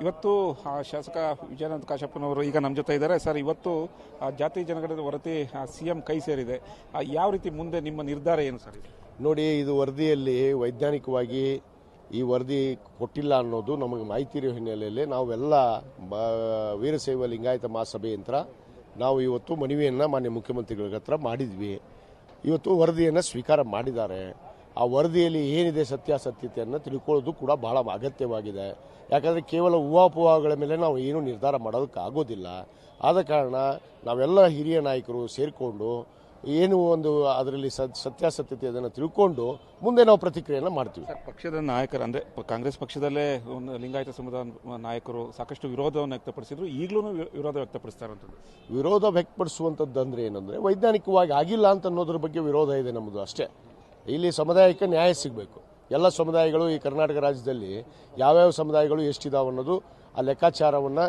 ಇವತ್ತು ಶಾಸಕ ವಿಜಯಾನಂದ ಕಾಶಪ್ಪನವರು ಈಗ ನಮ್ಮ ಜೊತೆ ಇದ್ದಾರೆ. ಸರ್, ಇವತ್ತು ಜಾತಿ ಜನಗಣದ ವರದಿ ಸಿಎಂ ಕೈ ಸೇರಿದೆ. ಯಾವ ರೀತಿ ಮುಂದೆ ನಿಮ್ಮ ನಿರ್ಧಾರ ಏನು ಸರ್ ನೋಡಿ, ಇದು ವರದಿಯಲ್ಲಿ ವೈಜ್ಞಾನಿಕವಾಗಿ ಈ ವರದಿ ಕೊಟ್ಟಿಲ್ಲ ಅನ್ನೋದು ನಮಗೆ ಮಾಹಿತಿ ಇರೋ ಹಿನ್ನೆಲೆಯಲ್ಲಿ ನಾವೆಲ್ಲ ವೀರಶೈವ ಲಿಂಗಾಯತ ಮಹಾಸಭೆ ಯಂತ್ರ ನಾವು ಇವತ್ತು ಮನವಿಯನ್ನು ಮಾನ್ಯ ಮುಖ್ಯಮಂತ್ರಿಗಳ ಹತ್ರ ಮಾಡಿದ್ವಿ. ಇವತ್ತು ವರದಿಯನ್ನು ಸ್ವೀಕಾರ ಮಾಡಿದ್ದಾರೆ. ಆ ವರದಿಯಲ್ಲಿ ಏನಿದೆ ಸತ್ಯಾಸತ್ಯತೆಯನ್ನು ತಿಳ್ಕೊಳ್ಳೋದು ಕೂಡ ಬಹಳ ಅಗತ್ಯವಾಗಿದೆ. ಯಾಕಂದರೆ ಕೇವಲ ಊಹಾಪೋಹಗಳ ಮೇಲೆ ನಾವು ಏನು ನಿರ್ಧಾರ ಮಾಡೋದಕ್ಕಾಗೋದಿಲ್ಲ. ಆದ ಕಾರಣ ನಾವೆಲ್ಲ ಹಿರಿಯ ನಾಯಕರು ಸೇರಿಕೊಂಡು ಏನು ಒಂದು ಅದರಲ್ಲಿ ಸತ್- ಸತ್ಯಾಸತ್ಯತೆ ಅದನ್ನು ತಿಳ್ಕೊಂಡು ಮುಂದೆ ನಾವು ಪ್ರತಿಕ್ರಿಯೆಯನ್ನು ಮಾಡ್ತೀವಿ. ಪಕ್ಷದ ನಾಯಕರು ಅಂದರೆ ಕಾಂಗ್ರೆಸ್ ಪಕ್ಷದಲ್ಲೇ ಒಂದು ಲಿಂಗಾಯತ ಸಮುದಾಯ ನಾಯಕರು ಸಾಕಷ್ಟು ವಿರೋಧವನ್ನು ವ್ಯಕ್ತಪಡಿಸಿದ್ರು. ಈಗಲೂ ವಿರೋಧ ವ್ಯಕ್ತಪಡಿಸ್ತಾರಂತದ್ದು ವಿರೋಧ ವ್ಯಕ್ತಪಡಿಸುವಂಥದ್ದು ಅಂದರೆ ಏನಂದರೆ ವೈಜ್ಞಾನಿಕವಾಗಿ ಆಗಿಲ್ಲ ಅಂತ ಅನ್ನೋದ್ರ ಬಗ್ಗೆ ವಿರೋಧ ಇದೆ ನಮ್ಮದು ಅಷ್ಟೇ. ಇಲ್ಲಿ ಸಮುದಾಯಕ್ಕೆ ನ್ಯಾಯ ಸಿಗಬೇಕು. ಎಲ್ಲ ಸಮುದಾಯಗಳು ಈ ಕರ್ನಾಟಕ ರಾಜ್ಯದಲ್ಲಿ ಯಾವ್ಯಾವ ಸಮುದಾಯಗಳು ಎಷ್ಟಿದಾವೆ ಅನ್ನೋದು ಆ ಲೆಕ್ಕಾಚಾರವನ್ನು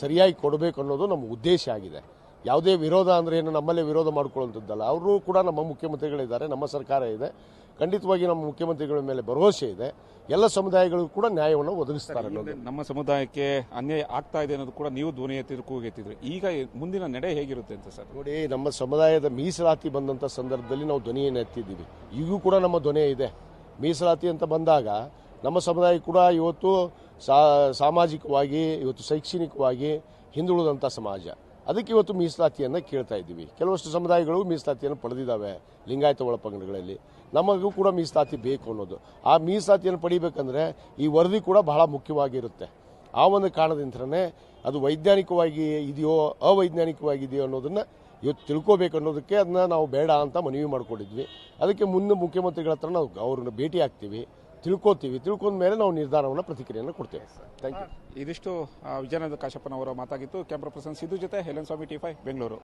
ಸರಿಯಾಗಿ ಕೊಡಬೇಕು ಅನ್ನೋದು ನಮ್ಮ ಉದ್ದೇಶ ಆಗಿದೆ. ಯಾವುದೇ ವಿರೋಧ ಅಂದ್ರೆ ಏನು ನಮ್ಮಲ್ಲೇ ವಿರೋಧ ಮಾಡ್ಕೊಳ್ಳುವಂಥದ್ದಲ್ಲ. ಅವರು ಕೂಡ ನಮ್ಮ ಮುಖ್ಯಮಂತ್ರಿಗಳಿದ್ದಾರೆ ನಮ್ಮ ಸರ್ಕಾರ ಇದೆ. ಖಂಡಿತವಾಗಿ ನಮ್ಮ ಮುಖ್ಯಮಂತ್ರಿಗಳ ಮೇಲೆ ಭರವಸೆ ಇದೆ. ಎಲ್ಲ ಸಮುದಾಯಗಳಿಗೂ ಕೂಡ ನ್ಯಾಯವನ್ನು ಒದಗಿಸ್ತಾರೆ ನಮ್ಮ ಸಮುದಾಯಕ್ಕೆ ಅನ್ಯಾಯ ಆಗ್ತಾ ಇದೆ ಅನ್ನೋದು ಕೂಡ ನೀವು ಧ್ವನಿ ಎತ್ತಿದ್ರು ಕೂಗೆತ್ತಿದ್ರು ಈಗ ಮುಂದಿನ ನಡೆ ಹೇಗಿರುತ್ತೆ ಅಂತ ಸರ್? ನೋಡಿ ನಮ್ಮ ಸಮುದಾಯದ ಮೀಸಲಾತಿ ಬಂದಂಥ ಸಂದರ್ಭದಲ್ಲಿ ನಾವು ಧ್ವನಿಯನ್ನು ಎತ್ತಿದ್ದೀವಿ. ಈಗೂ ಕೂಡ ನಮ್ಮ ಧ್ವನಿ ಇದೆ. ಮೀಸಲಾತಿ ಅಂತ ಬಂದಾಗ ನಮ್ಮ ಸಮುದಾಯ ಕೂಡ ಇವತ್ತು ಸಾಮಾಜಿಕವಾಗಿ ಇವತ್ತು ಶೈಕ್ಷಣಿಕವಾಗಿ ಹಿಂದುಳಿದಂಥ ಸಮಾಜ. ಅದಕ್ಕೆ ಇವತ್ತು ಮೀಸಲಾತಿಯನ್ನು ಕೇಳ್ತಾ ಇದ್ದೀವಿ. ಕೆಲವಷ್ಟು ಸಮುದಾಯಗಳು ಮೀಸಲಾತಿಯನ್ನು ಪಡೆದಿದ್ದಾವೆ ಲಿಂಗಾಯತ ಒಳಪಂಗಡಗಳಲ್ಲಿ. ನಮಗೂ ಕೂಡ ಮೀಸಲಾತಿ ಬೇಕು ಅನ್ನೋದು. ಆ ಮೀಸಲಾತಿಯನ್ನು ಪಡಿಬೇಕಂದ್ರೆ ಈ ವರದಿ ಕೂಡ ಬಹಳ ಮುಖ್ಯವಾಗಿರುತ್ತೆ. ಆ ಒಂದು ಕಾರಣದಿಂದನೇ ಅದು ವೈಜ್ಞಾನಿಕವಾಗಿ ಇದೆಯೋ, ಅವೈಜ್ಞಾನಿಕವಾಗಿದೆಯೋ ಅನ್ನೋದನ್ನು ಇವತ್ತು ತಿಳ್ಕೋಬೇಕು ಅನ್ನೋದಕ್ಕೆ ಅದನ್ನ ನಾವು ಬೇಡ ಅಂತ ಮನವಿ ಮಾಡಿಕೊಂಡಿದ್ವಿ. ಅದಕ್ಕೆ ಮುಂದೆ ಮುಖ್ಯಮಂತ್ರಿಗಳ ಹತ್ರ ನಾವು ಅವ್ರನ್ನ ಭೇಟಿ ಆಗ್ತೀವಿ. ತಿಳ್ಕೊತೀವಿ. ತಿಳ್ಕೊಂಡ ಮೇಲೆ ನಾವು ನಿರ್ಧಾರವನ್ನು ಪ್ರತಿಕ್ರಿಯೆಯನ್ನು ಕೊಡ್ತೇವೆ. ಥ್ಯಾಂಕ್ ಯು ಇದಿಷ್ಟು ವಿಜಯನಂದ ಕಾಶಪ್ಪನವರ ಮಾತಾಗಿತ್ತು. ಕ್ಯಾಮ್ರಾ ಪರ್ಸನ್ ಸಿದ್ದು ಜೊತೆ Helen Swamy T five Bengaluru